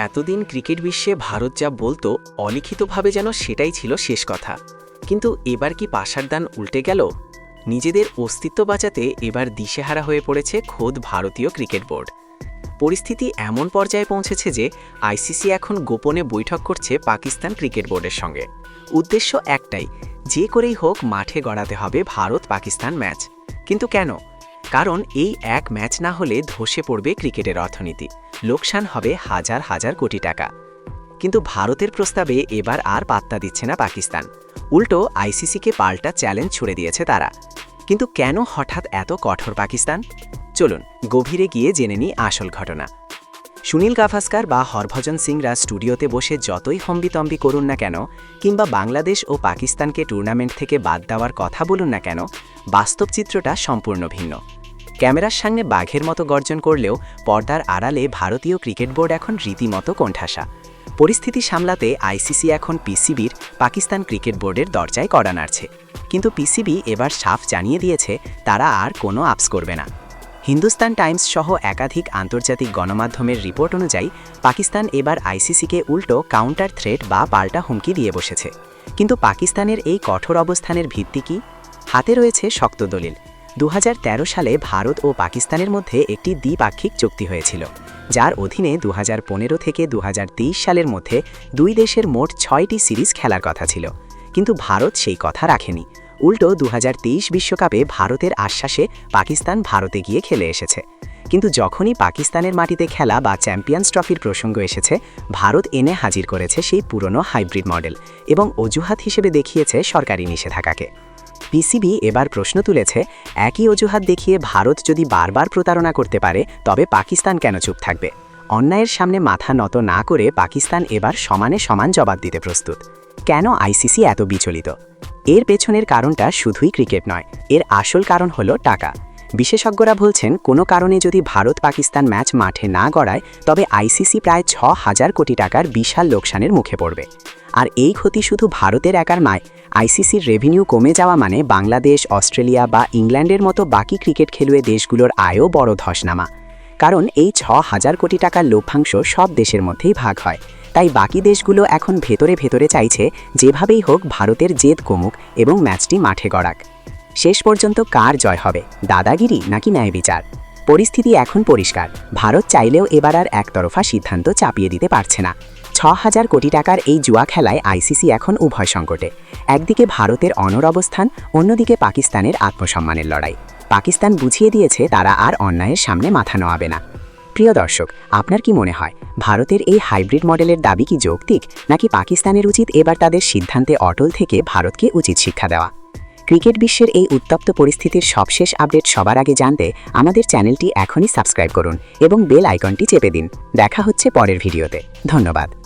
এতদিন ক্রিকেট বিশ্বে ভারত যা বলতো, অলিখিতভাবে যেন সেটাই ছিল শেষ কথা। কিন্তু এবার কি পাশার দান উল্টে গেল? নিজেদের অস্তিত্ব বাঁচাতে এবার দিশেহারা হয়ে পড়েছে খোদ ভারতীয় ক্রিকেট বোর্ড। পরিস্থিতি এমন পর্যায়ে পৌঁছেছে যে, আইসিসি এখন গোপনে বৈঠক করছে পাকিস্তান ক্রিকেট বোর্ডের সঙ্গে। উদ্দেশ্য একটাই, যে করেই হোক মাঠে গড়াতে হবে ভারত পাকিস্তান ম্যাচ। কিন্তু কেন? কারণ এই এক ম্যাচ না হলে ধসে পড়বে ক্রিকেটের অর্থনীতি। লোকসান হবে হাজার হাজার কোটি টাকা। কিন্তু ভারতের প্রস্তাবে এবার আর পাত্তা দিচ্ছে না পাকিস্তান। উল্টো আইসিসিকে পাল্টা চ্যালেঞ্জ ছুড়ে দিয়েছে তারা। কিন্তু কেন হঠাৎ এত কঠোর পাকিস্তান? চলুন, গভীরে গিয়ে জেনে নিই আসল ঘটনা। সুনীল গাভাস্কার বা হরভজন সিংরা স্টুডিওতে বসে যতই হম্বিতম্বি করুন না কেন, কিংবা বাংলাদেশ ও পাকিস্তানকে টুর্নামেন্ট থেকে বাদ দেওয়ার কথা বলুন না কেন, বাস্তব চিত্রটা সম্পূর্ণ ভিন্ন। ক্যামেরার সামনে বাঘের মতো গর্জন করলেও পর্দার আড়ালে ভারতীয় ক্রিকেট বোর্ড এখন রীতিমতো কোণঠাসা। পরিস্থিতি সামলাতে আইসিসি এখন পিসিবির, পাকিস্তান ক্রিকেট বোর্ডের দরজায় কড়া নাড়ছে। কিন্তু পিসিবি এবার সাফ জানিয়ে দিয়েছে, তারা আর কোনো আপস করবে না। হিন্দুস্তান টাইমস সহ একাধিক আন্তর্জাতিক গণমাধ্যমের রিপোর্ট অনুযায়ী, পাকিস্তান এবার আইসিসিকে উল্টো কাউন্টার থ্রেট বা পাল্টা হুমকি দিয়ে বসেছে। কিন্তু পাকিস্তানের এই কঠোর অবস্থানের ভিত্তি কি? হাতে রয়েছে শক্ত দলিল। দু হাজার তেরো সালে ভারত ও পাকিস্তানের মধ্যে একটি দ্বিপাক্ষিক চুক্তি হয়েছিল, যার অধীনে দু হাজার পনেরো থেকে দু হাজার তেইশ সালের মধ্যে দুই দেশের মোট ছয়টি সিরিজ খেলার কথা ছিল। কিন্তু ভারত সেই কথা রাখেনি। উল্টো দু বিশ্বকাপে ভারতের আশ্বাসে পাকিস্তান ভারতে গিয়ে খেলে এসেছে। কিন্তু যখনই পাকিস্তানের মাটিতে খেলা বা চ্যাম্পিয়ন্স ট্রফির প্রসঙ্গ এসেছে, ভারত এনে হাজির করেছে সেই পুরনো হাইব্রিড মডেল এবং অজুহাত হিসেবে দেখিয়েছে সরকারি নিষেধাজ্ঞাকে। পিসিবি এবার প্রশ্ন তুলেছে, একই অজুহাত দেখিয়ে ভারত যদি বারবার প্রতারণা করতে পারে, তবে পাকিস্তান কেন চুপ থাকবে? অন্যায়ের সামনে মাথা নত না করে পাকিস্তান এবার সমানে সমান জবাব দিতে প্রস্তুত। কেন আইসিসি এত বিচলিত? এর পেছনের কারণটা শুধুই ক্রিকেট নয়, এর আসল কারণ হলো টাকা। বিশেষজ্ঞরা বলছেন, কোনো কারণে যদি ভারত পাকিস্তান ম্যাচ মাঠে না গড়ায়, তবে আইসিসি প্রায় ছ হাজার কোটি টাকার বিশাল লোকসানের মুখে পড়বে। আর এই ক্ষতি শুধু ভারতের একার নয়, আইসিসির রেভিনিউ কমে যাওয়া মানে বাংলাদেশ, অস্ট্রেলিয়া বা ইংল্যান্ডের মতো বাকি ক্রিকেট খেলুয়ে দেশগুলোর আয়ও বড় ধসনামা। কারণ এই ছ হাজার কোটি টাকার লভ্যাংশ সব দেশের মধ্যেই ভাগ হয়। তাই বাকি দেশগুলো এখন ভেতরে ভেতরে চাইছে, যেভাবেই হোক ভারতের জেদ কমুক এবং ম্যাচটি মাঠে গড়াক। শেষ পর্যন্ত কার জয় হবে? দাদাগিরি নাকি ন্যায় বিচার? পরিস্থিতি এখন পরিষ্কার। ভারত চাইলেও এবার আর একতরফা সিদ্ধান্ত চাপিয়ে দিতে পারছে না। ছ হাজার কোটি টাকার এই জুয়া খেলায় আইসিসি এখন উভয় সংকটে। একদিকে ভারতের অনর অবস্থান, অন্যদিকে পাকিস্তানের আত্মসম্মানের লড়াই। পাকিস্তান বুঝিয়ে দিয়েছে তারা আর অন্যায়ের সামনে মাথা নোয়াবে না। প্রিয় দর্শক, আপনার কি মনে হয়, ভারতের এই হাইব্রিড মডেলের দাবি কি যৌক্তিক? নাকি পাকিস্তানের উচিত এবার তাদের সিদ্ধান্তে অটল থেকে ভারতকে উচিত শিক্ষা দেওয়া? ক্রিকেট বিশ্বের এই উত্তপ্ত পরিস্থিতির সবশেষ আপডেট সবার আগে জানতে আমাদের চ্যানেলটি এখনই সাবস্ক্রাইব করুন এবং বেল আইকনটি চেপে দিন। দেখা হচ্ছে পরের ভিডিওতে। ধন্যবাদ।